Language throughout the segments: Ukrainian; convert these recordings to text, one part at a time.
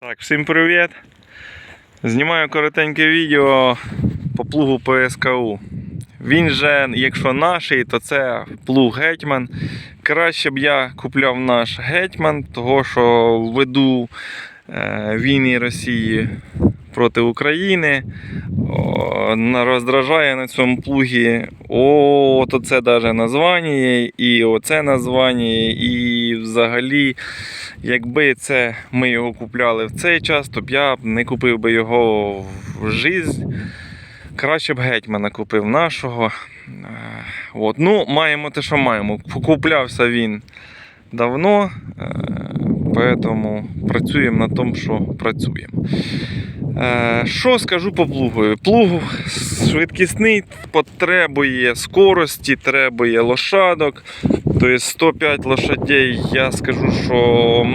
Так, всім привіт! Знімаю коротеньке відео по плугу ПСКУ. Він же, якщо наший, то це плуг гетьман. Краще б я купляв наш гетьман, того що веду е, війни Росії проти України. О, роздражає на цьому плугі. О, то це навіть названня, і оце названня, і взагалі. Якби це ми його купляли в цей час, то б я не купив би його в жизнь. Краще б гетьмана купив нашого. Е, От. Ну, маємо те, що маємо. Куплявся він давно, е, тому працюємо на тому, що працюємо. Е, Що скажу по плугу? Плуг швидкісний, потребує скорості, требує лошадок. Тобто 105 лошадей, я скажу, що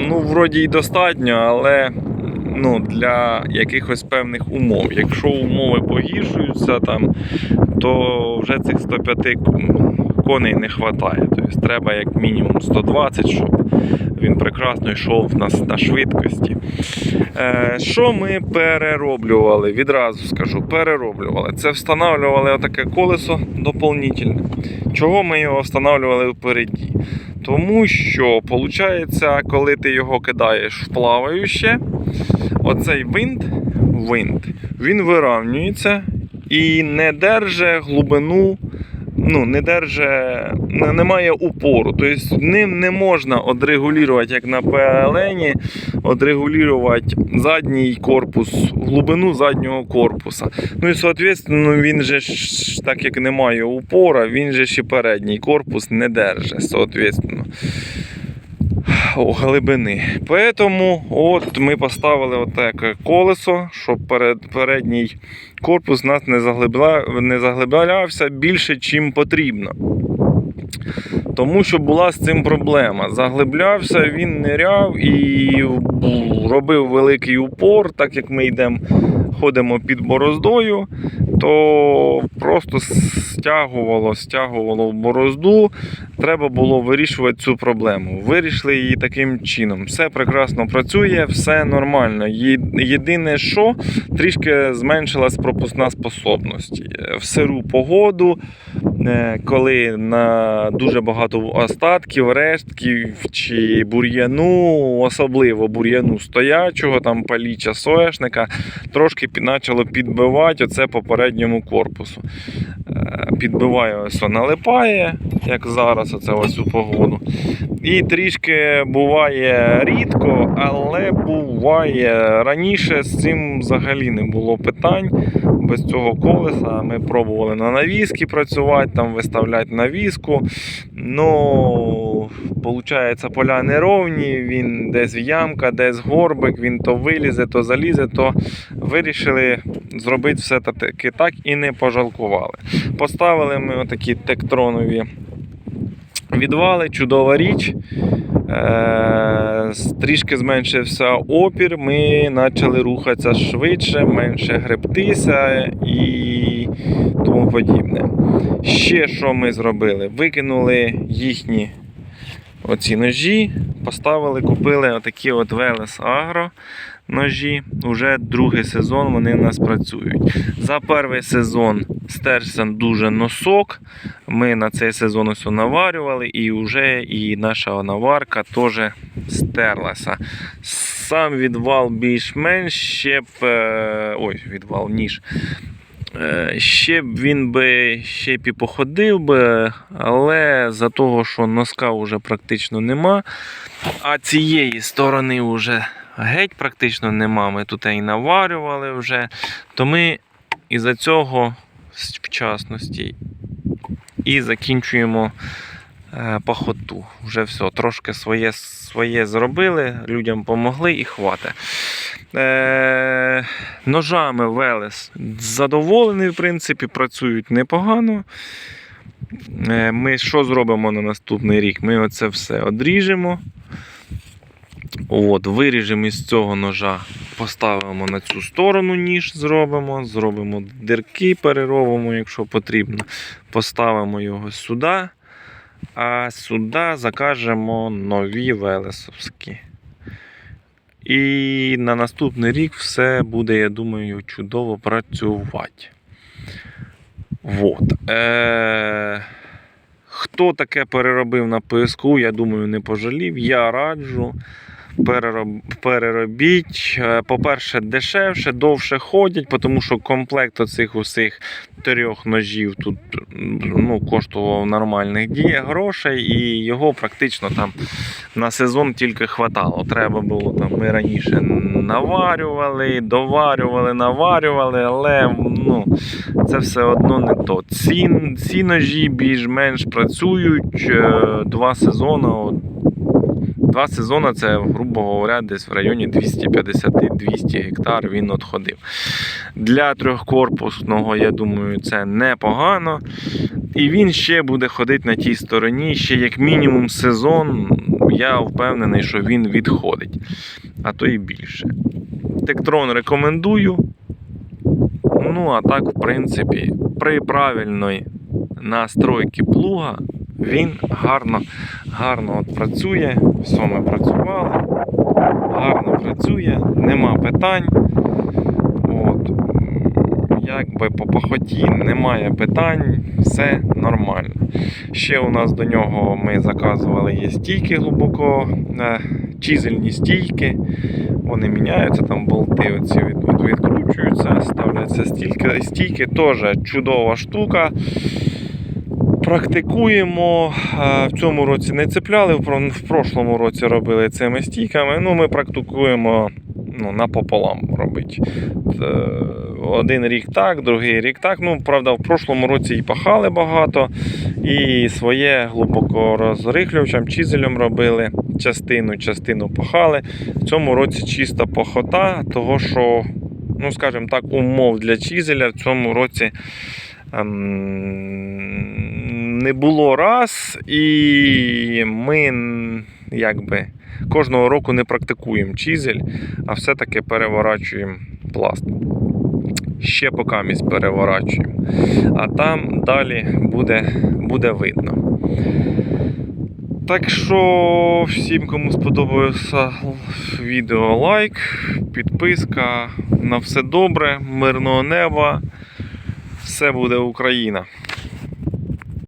ну, вроді й достатньо, але ну, для якихось певних умов. Якщо умови погіршуються, там, то вже цих 105 коней не вистачає. Тобто треба як мінімум 120, щоб він прекрасно йшов на, на швидкості. Е, що ми перероблювали? Відразу скажу, перероблювали. Це встановлювали отаке колесо доповнительне. Чого ми його встановлювали впереді? Тому що, виходить, коли ти його кидаєш в плаваюче, оцей винт, винт він вирівнюється і не держи глибину, ну, не держе, немає упору. Тобто ним не можна одрегулювати, як на ПЛН, одрегулювати задній корпус, глибину заднього корпуса. Ну і, відповідно, він же ж, так як немає упора, він же ж і передній корпус не держить, О, глибини. Поэтому от ми поставили отаке колесо, щоб перед, передній корпус нас не, заглибля, не заглиблявся більше, чим потрібно. Тому що була з цим проблема. Заглиблявся, він ниряв і робив великий упор, так як ми йдемо, ходимо під бороздою, то просто стягувало, стягувало в борозду. Треба було вирішувати цю проблему. Вирішили її таким чином. Все прекрасно працює, все нормально. Єдине, що трішки зменшилась пропускна способність. В сиру погоду, е, коли на дуже багато остатків, рештків чи бур'яну, особливо бур'яну стоячого, там паліча соняшника, трошки почало підбивати оце попередньому корпусу. Е, Підбиває ось налипає, як зараз, оце ось у погоду. І трішки буває рідко, але буває раніше з цим взагалі не було питань. Без цього колеса ми пробували на навіски працювати, там виставляти навіску. Ну, виходить, поля неровні, він десь в ямка, десь горбик, він то вилізе, то залізе, то вирішили зробити все таки так і не пожалкували. Поставили ми отакі тектронові відвали, чудова річ. Е, трішки зменшився опір, ми почали рухатися швидше, менше гребтися і тому подібне. Ще що ми зробили? Викинули їхні оці ножі, поставили, купили отакі от Велес Агро ножі. Уже другий сезон вони в нас працюють. За перший сезон стерся дуже носок. Ми на цей сезон ось наварювали, і вже і наша наварка теж стерлася. Сам відвал більш-менш ще б. е, Ой, відвал ніж. Е, Ще б він би ще б і походив би, але за того, що носка вже практично нема, а цієї сторони вже геть практично нема. Ми тут і наварювали вже, то ми із-за цього в частності і закінчуємо е, пахоту. Вже все, трошки своє, своє зробили, людям помогли і хватить. Е, ножами Велес задоволений, в принципі, працюють непогано. Е, ми що зробимо на наступний рік? Ми оце все одріжемо. От, виріжемо із цього ножа, поставимо на цю сторону ніж, зробимо, зробимо дирки, переробимо, якщо потрібно. Поставимо його сюди, а сюди закажемо нові велесовські. І на наступний рік все буде, я думаю, чудово працювати. Вот. Е- хто таке переробив на ПСКу, я думаю, не пожалів. Я раджу. Перероб... Переробіть. Е, По-перше, дешевше, довше ходять, тому що комплект оцих усіх трьох ножів тут ну, коштував нормальних ді- грошей, і його практично там на сезон тільки хватало. Треба було там. Ми раніше наварювали, доварювали, наварювали, але ну, це все одно не то. Ці, ці ножі більш-менш працюють е, два сезони. Два сезони це, грубо говоря, десь в районі 250-200 гектар він отходив. Для трьохкорпусного, я думаю, це непогано. І він ще буде ходити на тій стороні, ще як мінімум сезон. Я впевнений, що він відходить, а то і більше. Тектрон рекомендую. Ну, а так, в принципі, при правильної настройки плуга він гарно, гарно от працює. Все ми працювали. Гарно працює, нема питань. От. Якби по пахоті немає питань, все нормально. Ще у нас до нього ми заказували є стійки глибоко, е, чизельні стійки. Вони міняються, там болти оці відкручуються, ставляться стійки. Стійки теж чудова штука. Практикуємо. В цьому році не цепляли, в про- прошлому році робили цими стійками. Ну, ми практикуємо ну, напополам робити. Один рік так, другий рік так. Ну, правда, в прошлому році і пахали багато, і своє глибоко розрихлювачем, чизелем робили частину, частину пахали. В цьому році чиста похота, того що, ну, скажімо так, умов для чизеля в цьому році. Ем, Не було раз, і ми якби кожного року не практикуємо чизель, а все-таки переворачуємо пласт. Ще поки місць переворачуємо. А там далі буде, буде видно. Так що всім, кому сподобалося відео, лайк, підписка. На все добре, мирного неба. Все буде Україна.